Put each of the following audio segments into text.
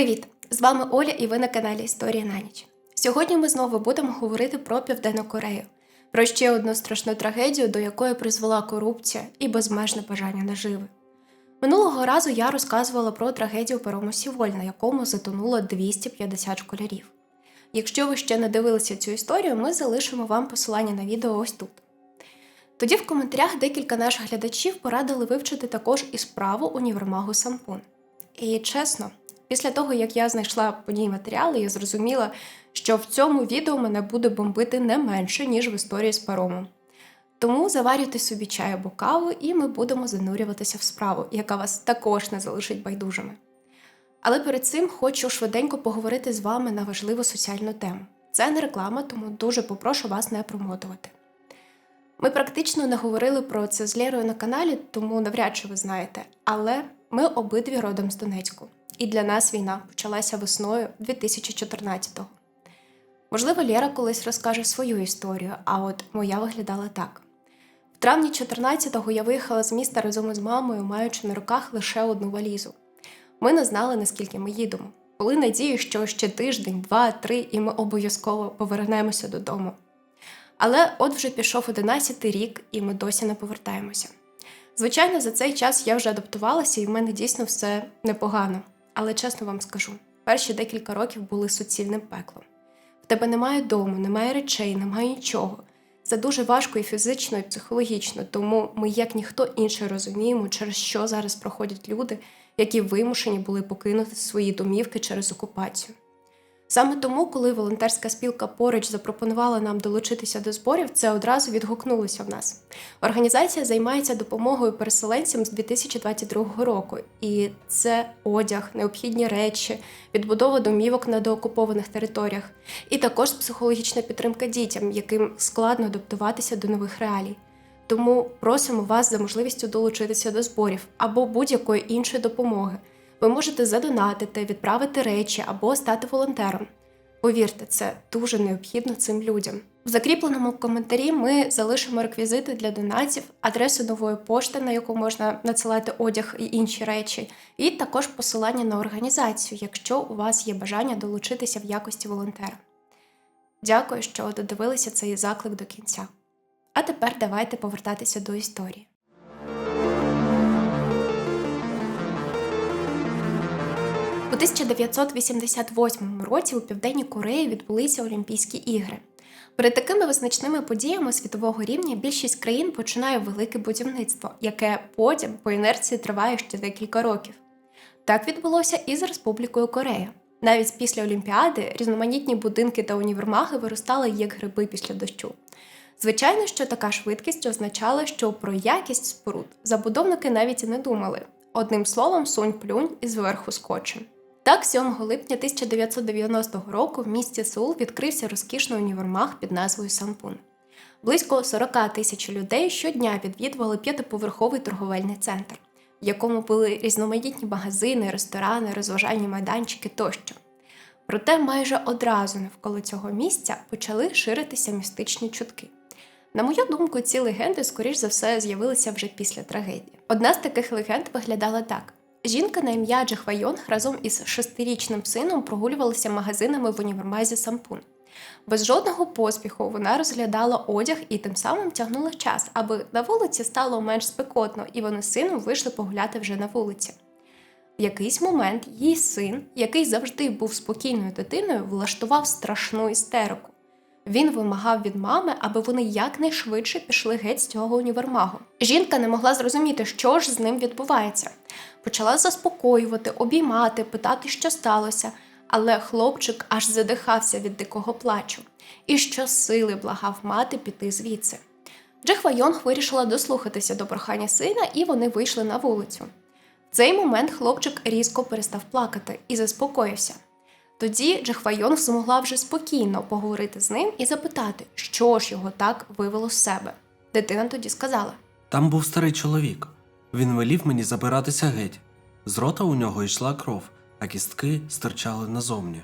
Привіт! З вами Оля і ви на каналі Історія на ніч. Сьогодні ми знову будемо говорити про Південну Корею, про ще одну страшну трагедію, до якої призвела корупція і безмежне бажання наживи. Минулого разу я розказувала про трагедію парому Сіволь, на якому затонуло 250 школярів. Якщо ви ще не дивилися цю історію, ми залишимо вам посилання на відео ось тут. Тоді в коментарях декілька наших глядачів порадили вивчити також і справу універмагу Сампун. І чесно, після того як я знайшла по ній матеріали, я зрозуміла, що в цьому відео мене буде бомбити не менше, ніж в історії з паромом. Тому заварюйте собі чай або каву, і ми будемо занурюватися в справу, яка вас також не залишить байдужими. Але перед цим хочу швиденько поговорити з вами на важливу соціальну тему. Це не реклама, тому дуже попрошу вас не промотувати. Ми практично не говорили про це з Лєрою на каналі, тому навряд чи ви знаєте. Але ми обидві родом з Донецьку, і для нас війна почалася весною 2014-го. Можливо, Лєра колись розкаже свою історію, а от моя виглядала так. В травні 14-го я виїхала з міста разом із мамою, маючи на руках лише одну валізу. Ми не знали, наскільки ми їдемо. Були надії, що ще тиждень, два, три, і ми обов'язково повернемося додому. Але от вже пішов 11 рік, і ми досі не повертаємося. Звичайно, за цей час я вже адаптувалася, і в мене дійсно все непогано. Але чесно вам скажу, перші декілька років були суцільним пеклом. В тебе немає дому, немає речей, немає нічого. Це дуже важко і фізично, і психологічно, тому ми, як ніхто інший, розуміємо, через що зараз проходять люди, які вимушені були покинути свої домівки через окупацію. Саме тому, коли волонтерська спілка поруч запропонувала нам долучитися до зборів, це одразу відгукнулося в нас. Організація займається допомогою переселенцям з 2022 року, і це одяг, необхідні речі, відбудова домівок на доокупованих територіях, і також психологічна підтримка дітям, яким складно адаптуватися до нових реалій. Тому просимо вас за можливістю долучитися до зборів або будь-якої іншої допомоги. Ви можете задонатити, відправити речі або стати волонтером. Повірте, це дуже необхідно цим людям. В закріпленому коментарі ми залишимо реквізити для донатів, адресу нової пошти, на яку можна надсилати одяг і інші речі, і також посилання на організацію, якщо у вас є бажання долучитися в якості волонтера. Дякую, що додивилися цей заклик до кінця. А тепер давайте повертатися до історії. У 1988 році у Південній Кореї відбулися Олімпійські ігри. Перед такими визначними подіями світового рівня більшість країн починає велике будівництво, яке потім по інерції триває ще декілька років. Так відбулося і з Республікою Корея. Навіть після Олімпіади різноманітні будинки та універмаги виростали як гриби після дощу. Звичайно, що така швидкість означала, що про якість споруд забудовники навіть і не думали. Одним словом, сунь плюнь і зверху скотчем. Так, 7 липня 1990 року в місті Сеул відкрився розкішний універмаг під назвою Сампун. Близько 40 тисяч людей щодня відвідували п'ятиповерховий торговельний центр, в якому були різноманітні магазини, ресторани, розважальні майданчики тощо. Проте майже одразу навколо цього місця почали ширитися містичні чутки. На мою думку, ці легенди, скоріш за все, з'явилися вже після трагедії. Одна з таких легенд виглядала так: жінка на ім'я Джехвайонг разом із шестирічним сином прогулювалася магазинами в універмазі Сампун. Без жодного поспіху вона розглядала одяг і тим самим тягнула час, аби на вулиці стало менш спекотно, і вони з сином вийшли погуляти вже на вулиці. В якийсь момент її син, який завжди був спокійною дитиною, влаштував страшну істерику. Він вимагав від мами, аби вони якнайшвидше пішли геть з цього універмагу. Жінка не могла зрозуміти, що ж з ним відбувається. Почала заспокоювати, обіймати, питати, що сталося, але хлопчик аж задихався від дикого плачу і щосили благав мати піти звідси. Джехва Йонг вирішила дослухатися до прохання сина, і вони вийшли на вулицю. В цей момент хлопчик різко перестав плакати і заспокоївся. Тоді Джехвайонг змогла вже спокійно поговорити з ним і запитати, що ж його так вивело з себе. Дитина тоді сказала: Там був старий чоловік. Він велів мені забиратися геть. З рота у нього йшла кров, а кістки стирчали назовні.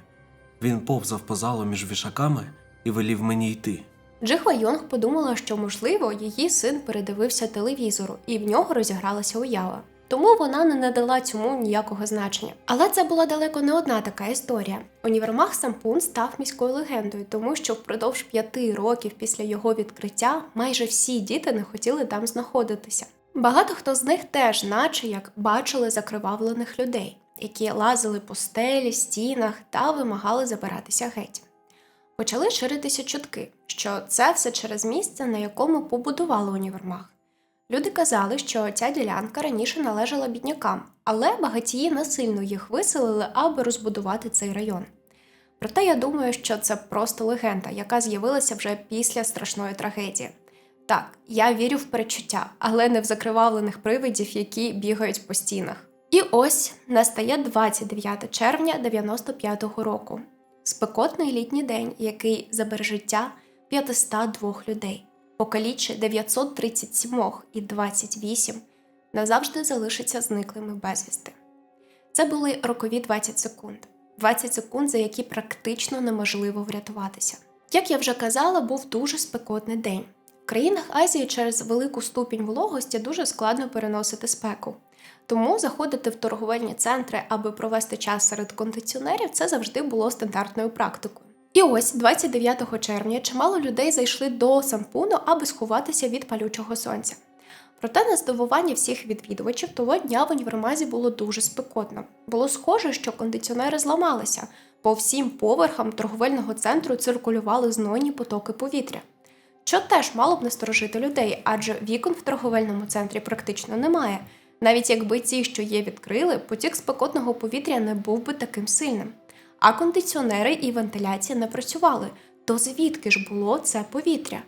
Він повзав по залу між вішаками і велів мені йти. Джихва подумала, що, можливо, її син передивився телевізору, і в нього розігралася уява. Тому вона не надала цьому ніякого значення. Але це була далеко не одна така історія. Універмаг Сампун став міською легендою, тому що впродовж п'яти років після його відкриття майже всі діти не хотіли там знаходитися. Багато хто з них теж, наче як бачили закривавлених людей, які лазили по стелі, стінах та вимагали забиратися геть. Почали ширитися чутки, що це все через місце, на якому побудували універмаг. Люди казали, що ця ділянка раніше належала біднякам, але багатії насильно їх виселили, аби розбудувати цей район. Проте я думаю, що це просто легенда, яка з'явилася вже після страшної трагедії. Так, я вірю в перечуття, але не в закривавлених привидів, які бігають по стінах. І ось настає 29 червня 95-го року. Спекотний літній день, який забере життя 502 людей, покалічить 937 і 28 назавжди залишаться зниклими безвісти. Це були рокові 20 секунд, 20 секунд, за які практично неможливо врятуватися. Як я вже казала, був дуже спекотний день. В країнах Азії через велику ступінь вологості дуже складно переносити спеку. Тому заходити в торговельні центри, аби провести час серед кондиціонерів, це завжди було стандартною практикою. І ось 29 червня чимало людей зайшли до сампуну, аби сховатися від палючого сонця. Проте на здивування всіх відвідувачів того дня в універмазі було дуже спекотно. Було схоже, що кондиціонери зламалися. По всім поверхам торговельного центру циркулювали знойні потоки повітря. Що теж мало б насторожити людей, адже вікон в торговельному центрі практично немає. Навіть якби ті, що є, відкрили, потік спекотного повітря не був би таким сильним. А кондиціонери і вентиляція не працювали, то звідки ж було це повітря?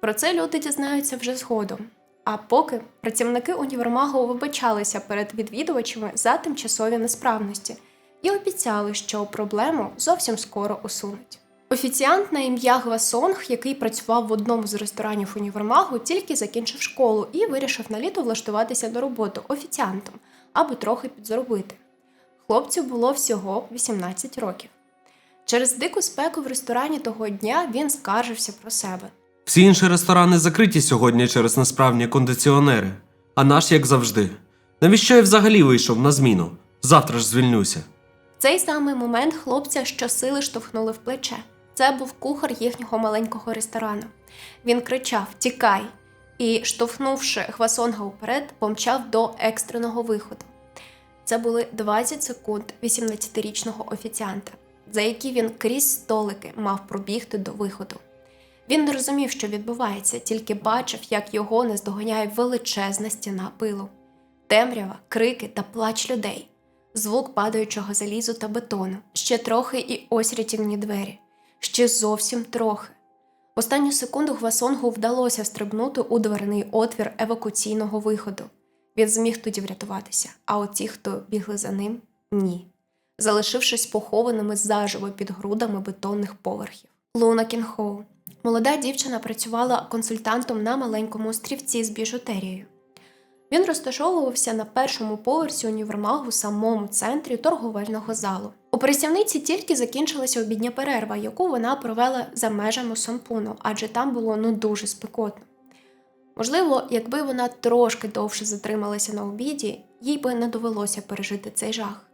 Про це люди дізнаються вже згодом. А поки працівники універмагу вибачалися перед відвідувачами за тимчасові несправності і обіцяли, що проблему зовсім скоро усунуть. Офіціант на ім'я Гвасонг, який працював в одному з ресторанів універмагу, тільки закінчив школу і вирішив на літо влаштуватися на роботу офіціантом, аби трохи підзаробити. Хлопцю було всього 18 років. Через дику спеку в ресторані того дня він скаржився про себе. Всі інші ресторани закриті сьогодні через несправні кондиціонери, а наш як завжди. Навіщо я взагалі вийшов на зміну? Завтра ж звільнюся. В цей самий момент хлопця щосили штовхнули в плече. Це був кухар їхнього маленького ресторану. Він кричав Тікай! і, штовхнувши Хвасонга уперед, помчав до екстреного виходу. Це були 20 секунд 18-річного офіціанта, за які він крізь столики мав пробігти до виходу. Він не розумів, що відбувається, тільки бачив, як його наздоганяє величезна стіна пилу, темрява, крики та плач людей, звук падаючого залізу та бетону, ще трохи і ось рятівні двері, ще зовсім трохи. В останню секунду Гвасонгу вдалося стрибнути у дверний отвір евакуаційного виходу. Він зміг тоді врятуватися, а от ті, хто бігли за ним, ні, залишившись похованими заживо під грудами бетонних поверхів. Луна Кінхоу. Молода дівчина працювала консультантом на маленькому острівці з біжутерією. Він розташовувався на першому поверсі універмагу самому центрі торговельного залу. У працівниці тільки закінчилася обідня перерва, яку вона провела за межами Сонпуну, адже там було ну дуже спекотно. Можливо, якби вона трошки довше затрималася на обіді, їй би не довелося пережити цей жах.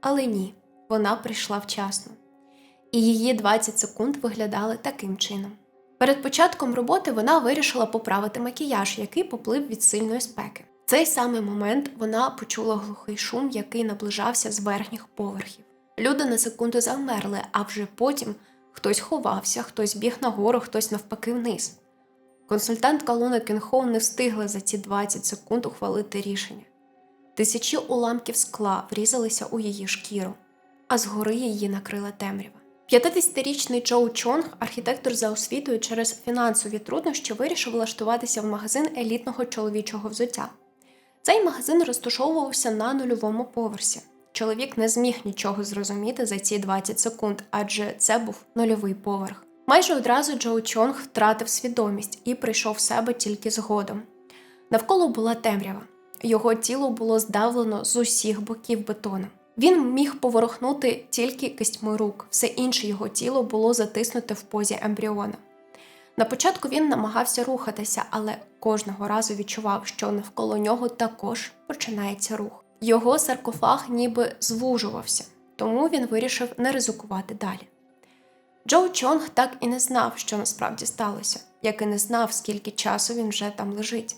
Але ні, вона прийшла вчасно. І її 20 секунд виглядали таким чином. Перед початком роботи вона вирішила поправити макіяж, який поплив від сильної спеки. В цей самий момент вона почула глухий шум, який наближався з верхніх поверхів. Люди на секунду завмерли, а вже потім хтось ховався, хтось біг нагору, хтось навпаки вниз. Консультантка Луна Кенхоу не встигла за ці 20 секунд ухвалити рішення. Тисячі уламків скла врізалися у її шкіру, а згори її накрила темрява. 50-річний Чоу Чонг, архітектор за освітою, через фінансові труднощі вирішив влаштуватися в магазин елітного чоловічого взуття. Цей магазин розташовувався на нульовому поверсі. Чоловік не зміг нічого зрозуміти за ці 20 секунд, адже це був нульовий поверх. Майже одразу Джоу Чонг втратив свідомість і прийшов в себе тільки згодом. Навколо була темрява. Його тіло було здавлено з усіх боків бетоном. Він міг поворухнути тільки кистьми рук, все інше його тіло було затиснуте в позі ембріона. На початку він намагався рухатися, але кожного разу відчував, що навколо нього також починається рух. Його саркофаг ніби звужувався, тому він вирішив не ризикувати далі. Джоу Чонг так і не знав, що насправді сталося, як і не знав, скільки часу він вже там лежить.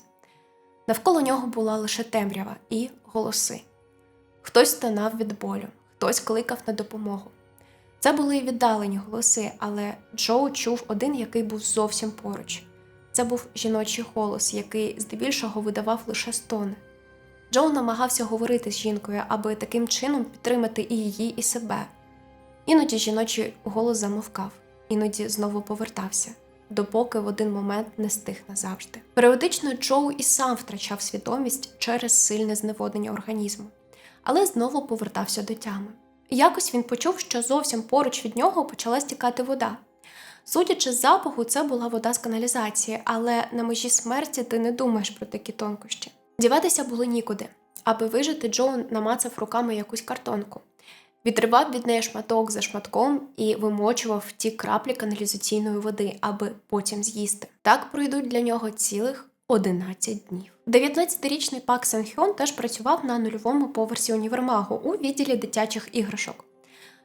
Навколо нього була лише темрява і голоси. Хтось стонав від болю, хтось кликав на допомогу. Це були віддалені голоси, але Джоу чув один, який був зовсім поруч. Це був жіночий голос, який здебільшого видавав лише стони. Джоу намагався говорити з жінкою, аби таким чином підтримати і її, і себе. Іноді жіночий голос замовкав, іноді знову повертався, допоки в один момент не стих назавжди. Періодично Джоу і сам втрачав свідомість через сильне зневоднення організму, але знову повертався до тями. Якось він почув, що зовсім поруч від нього почала стікати вода. Судячи з запаху, це була вода з каналізації, але на межі смерті ти не думаєш про такі тонкощі. Діватися було нікуди. Аби вижити, Джоун намацав руками якусь картонку, відривав від неї шматок за шматком і вимочував ті краплі каналізаційної води, аби потім з'їсти. Так пройдуть для нього цілих 11 днів. 19-річний Пак Сан Хьон теж працював на нульовому поверсі універмагу у відділі дитячих іграшок.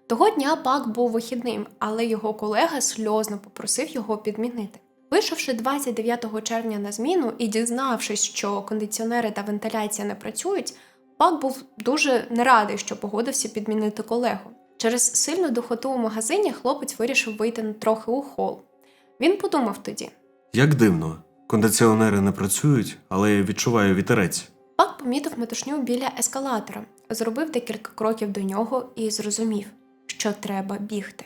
Того дня Пак був вихідним, але його колега сльозно попросив його підмінити. Вийшовши 29 червня на зміну і дізнавшись, що кондиціонери та вентиляція не працюють, Пак був дуже не радий, що погодився підмінити колегу. Через сильну духоту у магазині хлопець вирішив вийти на трохи у хол. Він подумав тоді: Як дивно, кондиціонери не працюють, але я відчуваю вітерець. Пак помітив метушню біля ескалатора, зробив декілька кроків до нього і зрозумів, що треба бігти.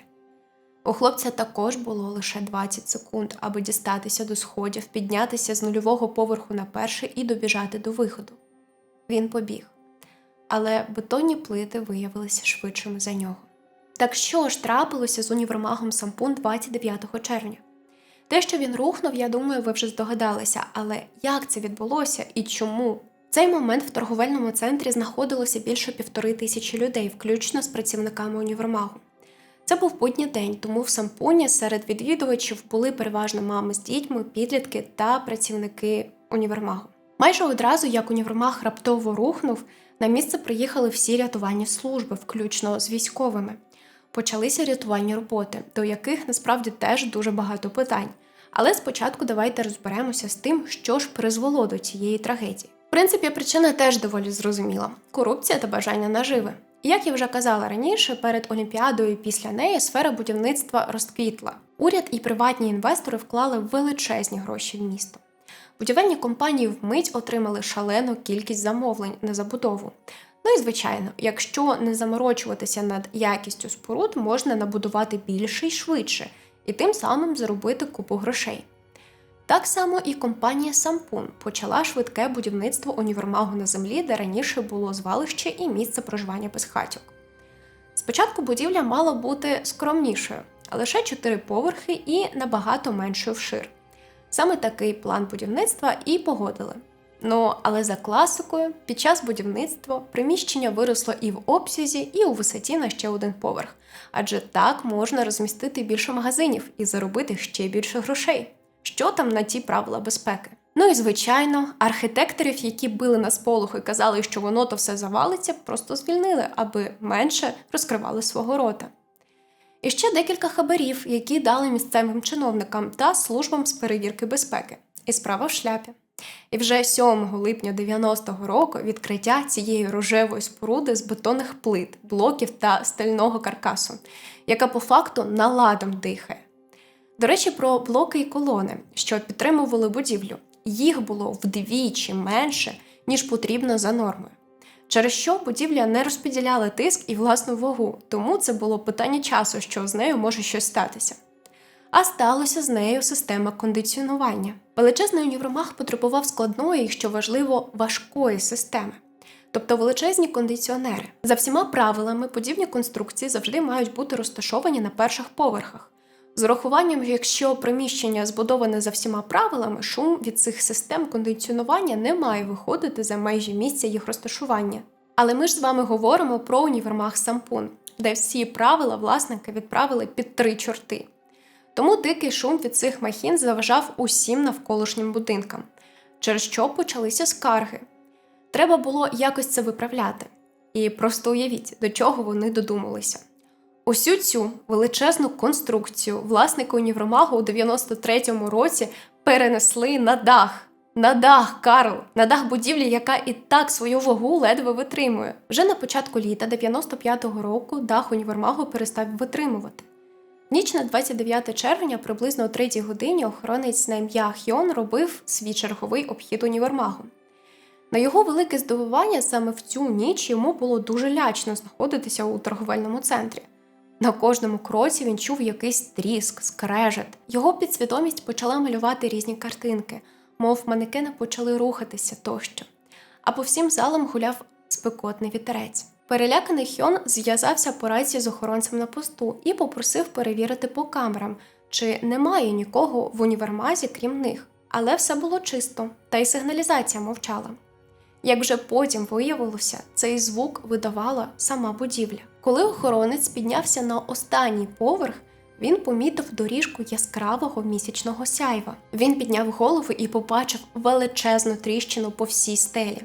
У хлопця також було лише 20 секунд, аби дістатися до сходів, піднятися з нульового поверху на перший і добіжати до виходу. Він побіг, але бетонні плити виявилися швидшими за нього. Так що ж трапилося з універмагом Сампун 29 червня? Те, що він рухнув, я думаю, ви вже здогадалися, але як це відбулося і чому? В цей момент в торговельному центрі знаходилося більше півтори тисячі людей, включно з працівниками універмагу. Це був будній день, тому в Сампуні серед відвідувачів були переважно мами з дітьми, підлітки та працівники універмагу. Майже одразу, як універмаг раптово рухнув, на місце приїхали всі рятувальні служби, включно з військовими. Почалися рятувальні роботи, до яких насправді теж дуже багато питань. Але спочатку давайте розберемося з тим, що ж призвело до цієї трагедії. В принципі, причина теж доволі зрозуміла: корупція та бажання наживи. Як я вже казала раніше, перед Олімпіадою і після неї сфера будівництва розквітла. Уряд і приватні інвестори вклали величезні гроші в місто. Будівельні компанії вмить отримали шалену кількість замовлень на забудову. Ну і звичайно, якщо не заморочуватися над якістю споруд, можна набудувати більше і швидше, і тим самим заробити купу грошей. Так само і компанія Сампун почала швидке будівництво універмагу на землі, де раніше було звалище і місце проживання безхатьок. Спочатку будівля мала бути скромнішою, лише чотири поверхи і набагато меншою вшир. Саме такий план будівництва і погодили. Ну, але за класикою, під час будівництва приміщення виросло і в обсязі, і у висоті на ще один поверх, адже так можна розмістити більше магазинів і заробити ще більше грошей. Що там на ті правила безпеки? Ну і звичайно, архітекторів, які били на сполоху і казали, що воно то все завалиться, просто звільнили, аби менше розкривали свого рота. І ще декілька хабарів, які дали місцевим чиновникам та службам з перевірки безпеки. І справа в шляпі. І вже 7 липня 90-го року відкриття цієї рожевої споруди з бетонних плит, блоків та стального каркасу, яка по факту наладом дихає. До речі, про блоки і колони, що підтримували будівлю. Їх було вдвічі менше, ніж потрібно за нормою. Через що будівля не розподіляла тиск і власну вагу, тому це було питання часу, що з нею може щось статися. А сталося з нею система кондиціонування. Величезний універмаг потребував складної і, що важливо, важкої системи, тобто величезні кондиціонери. За всіма правилами, подібні конструкції завжди мають бути розташовані на перших поверхах. З урахуванням, якщо приміщення збудоване за всіма правилами, шум від цих систем кондиціонування не має виходити за межі місця їх розташування. Але ми ж з вами говоримо про універмаг Сампун, де всі правила власники відправили під три чорти. Тому дикий шум від цих махін заважав усім навколишнім будинкам, через що почалися скарги. Треба було якось це виправляти. І просто уявіть, до чого вони додумалися. Усю цю величезну конструкцію власники універмагу у 93-му році перенесли на дах. На дах, Карл, на дах будівлі, яка і так свою вагу ледве витримує. Вже на початку літа 95-го року дах універмагу перестав витримувати. Ніч на 29 червня, приблизно о 3 годині, охоронець на ім'я Хьон робив свій черговий обхід універмагу. На його велике здивування, саме в цю ніч йому було дуже лячно знаходитися у торговельному центрі. На кожному кроці він чув якийсь тріск, скрежет. Його підсвідомість почала малювати різні картинки, мов манекени почали рухатися тощо. А по всім залам гуляв спекотний вітерець. Переляканий Хьон зв'язався по рації з охоронцем на посту і попросив перевірити по камерам, чи немає нікого в універмазі, крім них. Але все було чисто, та й сигналізація мовчала. Як вже потім виявилося, цей звук видавала сама будівля. Коли охоронець піднявся на останній поверх, він помітив доріжку яскравого місячного сяйва. Він підняв голову і побачив величезну тріщину по всій стелі.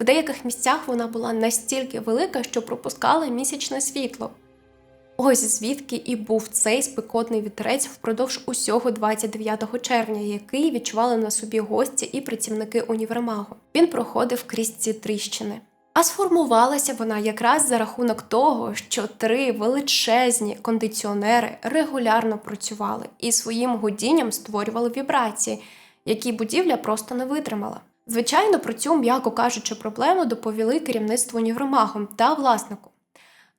В деяких місцях вона була настільки велика, що пропускала місячне світло. Ось звідки і був цей спекотний вітерець впродовж усього 29 червня, який відчували на собі гості і працівники універмагу. Він проходив крізь ці тріщини. А сформувалася вона якраз за рахунок того, що три величезні кондиціонери регулярно працювали і своїм гудінням створювали вібрації, які будівля просто не витримала. Звичайно, про цю, м'яко кажучи, проблему доповіли керівництву універмагом та власнику.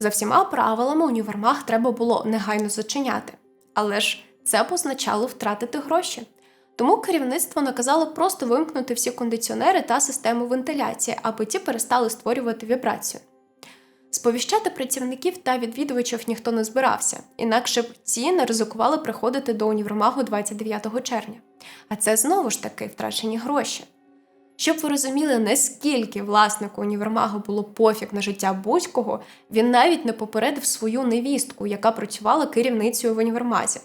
За всіма правилами універмаг треба було негайно зачиняти, але ж це б означало втратити гроші. Тому керівництво наказало просто вимкнути всі кондиціонери та систему вентиляції, аби ті перестали створювати вібрацію. Сповіщати працівників та відвідувачів ніхто не збирався, інакше б ці не ризикували приходити до універмагу 29 червня. А це знову ж таки втрачені гроші. Щоб ви розуміли, наскільки власнику універмагу було пофіг на життя будь-кого, він навіть не попередив свою невістку, яка працювала керівницею в універмазі.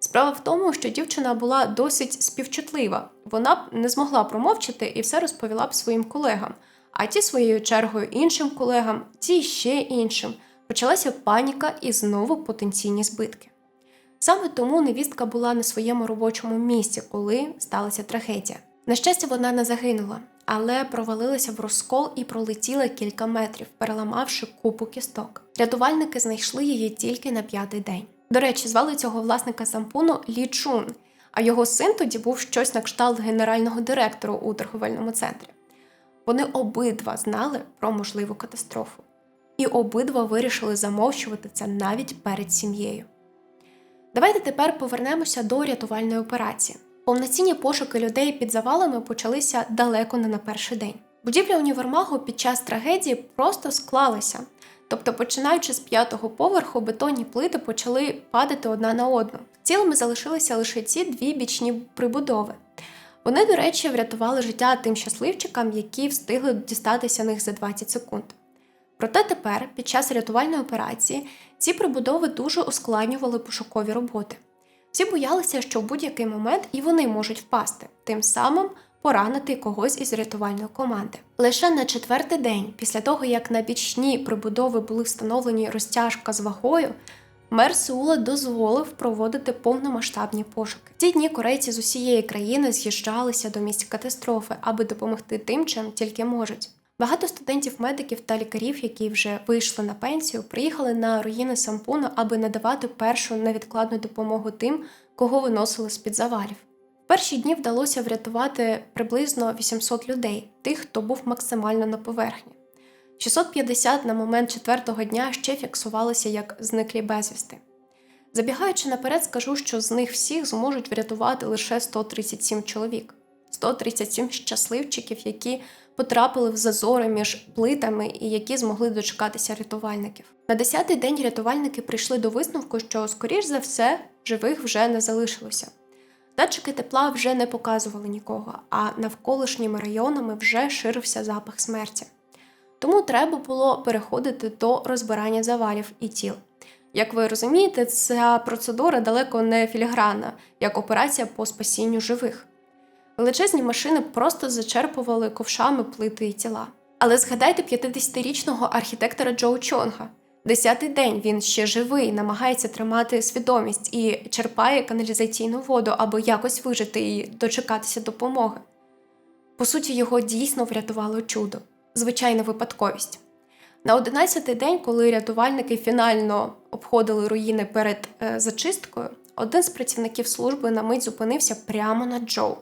Справа в тому, що дівчина була досить співчутлива, вона б не змогла промовчати і все розповіла б своїм колегам, а ті своєю чергою іншим колегам, ті ще іншим. Почалася паніка і знову потенційні збитки. Саме тому невістка була на своєму робочому місці, коли сталася трагедія. На щастя, вона не загинула, але провалилася в розкол і пролетіла кілька метрів, переламавши купу кісток. Рятувальники знайшли її тільки на п'ятий день. До речі, звали цього власника сампуну Лі Чун, а його син тоді був щось на кшталт генерального директора у торговельному центрі. Вони обидва знали про можливу катастрофу, і обидва вирішили замовчувати це навіть перед сім'єю. Давайте тепер повернемося до рятувальної операції. Повноцінні пошуки людей під завалами почалися далеко не на перший день. Будівля універмагу під час трагедії просто склалася. Тобто, починаючи з п'ятого поверху, бетонні плити почали падати одна на одну. Цілими залишилися лише ці дві бічні прибудови. Вони, до речі, врятували життя тим щасливчикам, які встигли дістатися них за 20 секунд. Проте тепер, під час рятувальної операції, ці прибудови дуже ускладнювали пошукові роботи. Всі боялися, що в будь-який момент і вони можуть впасти, тим самим поранити когось із рятувальної команди. Лише на четвертий день, після того як на бічні прибудови були встановлені розтяжка з вагою, мер Сеула дозволив проводити повномасштабні пошуки. Ці дні корейці з усієї країни з'їжджалися до місць катастрофи, аби допомогти тим, чим тільки можуть. Багато студентів-медиків та лікарів, які вже вийшли на пенсію, приїхали на руїни Сампуну, аби надавати першу невідкладну допомогу тим, кого виносили з-під завалів. В перші дні вдалося врятувати приблизно 800 людей, тих, хто був максимально на поверхні. 650 на момент четвертого дня ще фіксувалися як зниклі безвісти. Забігаючи наперед, скажу, що з них всіх зможуть врятувати лише 137 чоловік, 137 щасливчиків, які потрапили в зазори між плитами і які змогли дочекатися рятувальників. На 10-й день рятувальники прийшли до висновку, що, скоріш за все, живих вже не залишилося. Датчики тепла вже не показували нікого, а навколишніми районами вже ширився запах смерті. Тому треба було переходити до розбирання завалів і тіл. Як ви розумієте, ця процедура далеко не філігранна, як операція по спасінню живих. Величезні машини просто зачерпували ковшами плити і тіла. Але згадайте 50-річного архітектора Джоу Чонга. Десятий день він ще живий, намагається тримати свідомість і черпає каналізаційну воду, аби якось вижити і дочекатися допомоги. По суті, його дійсно врятувало чудо, звичайна випадковість. На 11-й день, коли рятувальники фінально обходили руїни перед е, зачисткою, один з працівників служби на мить зупинився прямо над Джоу.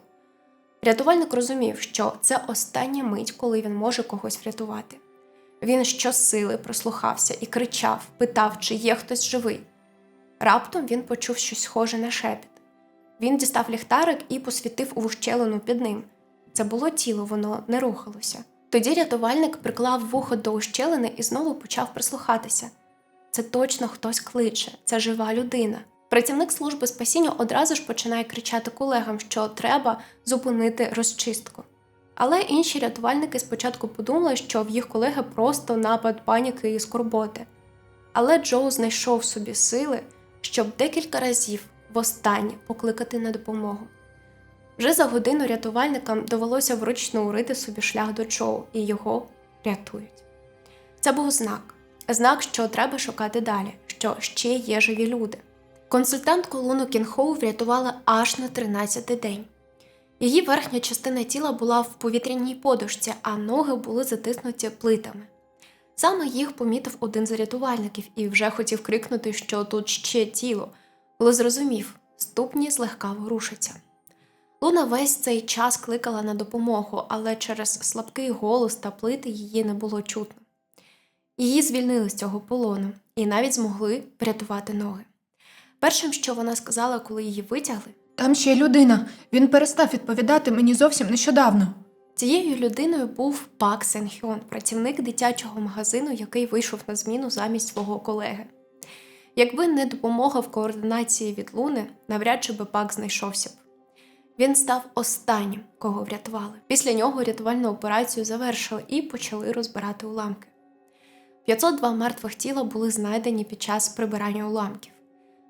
Рятувальник розумів, що це остання мить, коли він може когось врятувати. Він щосили прислухався і кричав, питав, чи є хтось живий. Раптом він почув щось схоже на шепіт. Він дістав ліхтарик і посвітив у вущелину під ним. Це було тіло, воно не рухалося. Тоді рятувальник приклав вухо до ущелини і знову почав прислухатися. Це точно хтось кличе, це жива людина. Працівник служби спасіння одразу ж починає кричати колегам, що треба зупинити розчистку. Але інші рятувальники спочатку подумали, що в їх колеги просто напад паніки і скорботи. Але Джоу знайшов собі сили, щоб декілька разів востаннє покликати на допомогу. Вже за годину рятувальникам довелося вручну урити собі шлях до Джоу, і його рятують. Це був знак знак, що треба шукати далі, що ще є живі люди. Консультантку Луну Кінхоу врятувала аж на 13-й день. Її верхня частина тіла була в повітряній подушці, а ноги були затиснуті плитами. Саме їх помітив один з рятувальників і вже хотів крикнути, що тут ще тіло, коли зрозумів, ступні злегка ворушаться. Луна весь цей час кликала на допомогу, але через слабкий голос та плити її не було чутно. Її звільнили з цього полону і навіть змогли врятувати ноги. Першим, що вона сказала, коли її витягли, Там ще й людина. Він перестав відповідати мені зовсім нещодавно. Цією людиною був Пак Сен Хьон, працівник дитячого магазину, який вийшов на зміну замість свого колеги. Якби не допомога в координації від Луни, навряд чи би Пак знайшовся б. Він став останнім, кого врятували. Після нього рятувальну операцію завершили і почали розбирати уламки. 502 мертвих тіла були знайдені під час прибирання уламків.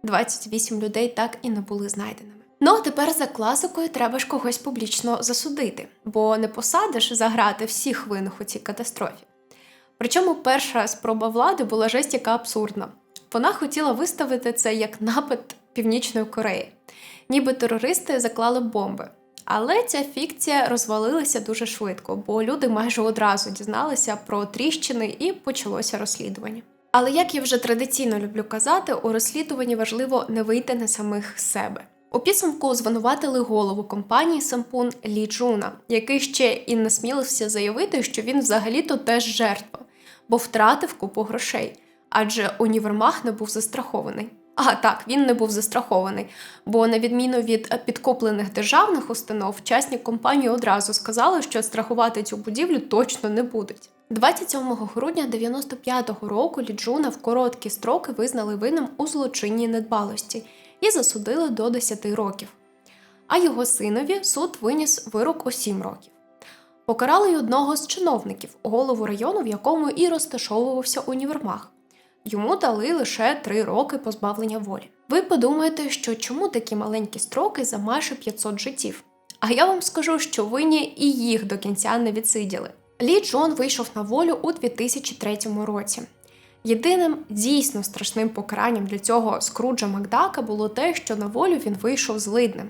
28 людей так і не були знайденими. Ну а тепер за класикою треба ж когось публічно засудити, бо не посадиш заграти всіх винних у цій катастрофі. Причому перша спроба влади була жесть яка абсурдна. Вона хотіла виставити це як напад Північної Кореї, ніби терористи заклали бомби. Але ця фікція розвалилася дуже швидко, бо люди майже одразу дізналися про тріщини і почалося розслідування. Але як я вже традиційно люблю казати, у розслідуванні важливо не вийти на самих себе. У підсумку звинуватили голову компанії Сампун Лі Джуна, який ще і не смілився заявити, що він взагалі-то теж жертва, бо втратив купу грошей, адже універмаг не був застрахований. А так, він не був застрахований, бо на відміну від підкуплених державних установ, частні компанії одразу сказали, що страхувати цю будівлю точно не будуть. 27 грудня 95-го року Ліджуна в короткі строки визнали винним у злочинній недбалості і засудили до 10 років. А його синові суд виніс вирок у 7 років. Покарали й одного з чиновників, голову району, в якому і розташовувався універмаг. Йому дали лише 3 роки позбавлення волі. Ви подумаєте, що чому такі маленькі строки за майже 500 життів? А я вам скажу, що винні і їх до кінця не відсиділи. Лі Джон вийшов на волю у 2003 році. Єдиним дійсно страшним покаранням для цього Скруджа Макдака було те, що на волю він вийшов злидним.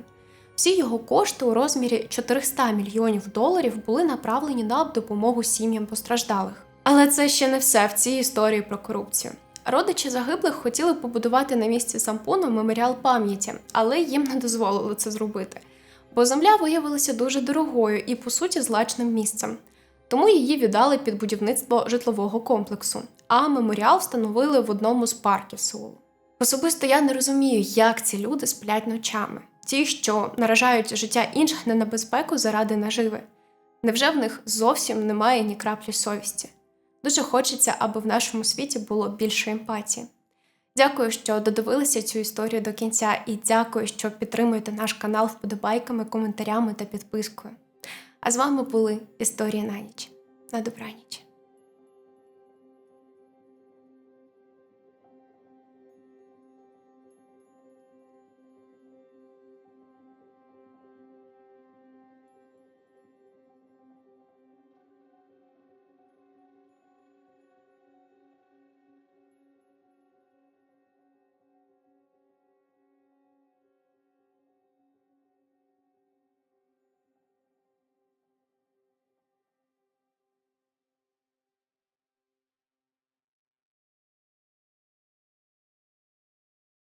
Всі його кошти у розмірі 400 мільйонів доларів були направлені на допомогу сім'ям постраждалих. Але це ще не все в цій історії про корупцію. Родичі загиблих хотіли побудувати на місці сампуну меморіал пам'яті, але їм не дозволили це зробити, бо земля виявилася дуже дорогою і, по суті, злачним місцем. Тому її віддали під будівництво житлового комплексу, а меморіал встановили в одному з парків Сеулу. Особисто я не розумію, як ці люди сплять ночами, ті, що наражають життя інших на небезпеку заради наживи. Невже в них зовсім немає ні краплі совісті? Дуже хочеться, аби в нашому світі було більше емпатії. Дякую, що додивилися цю історію до кінця, і дякую, що підтримуєте наш канал вподобайками, коментарями та підпискою. А з вами були Історії на ніч. На добраніч.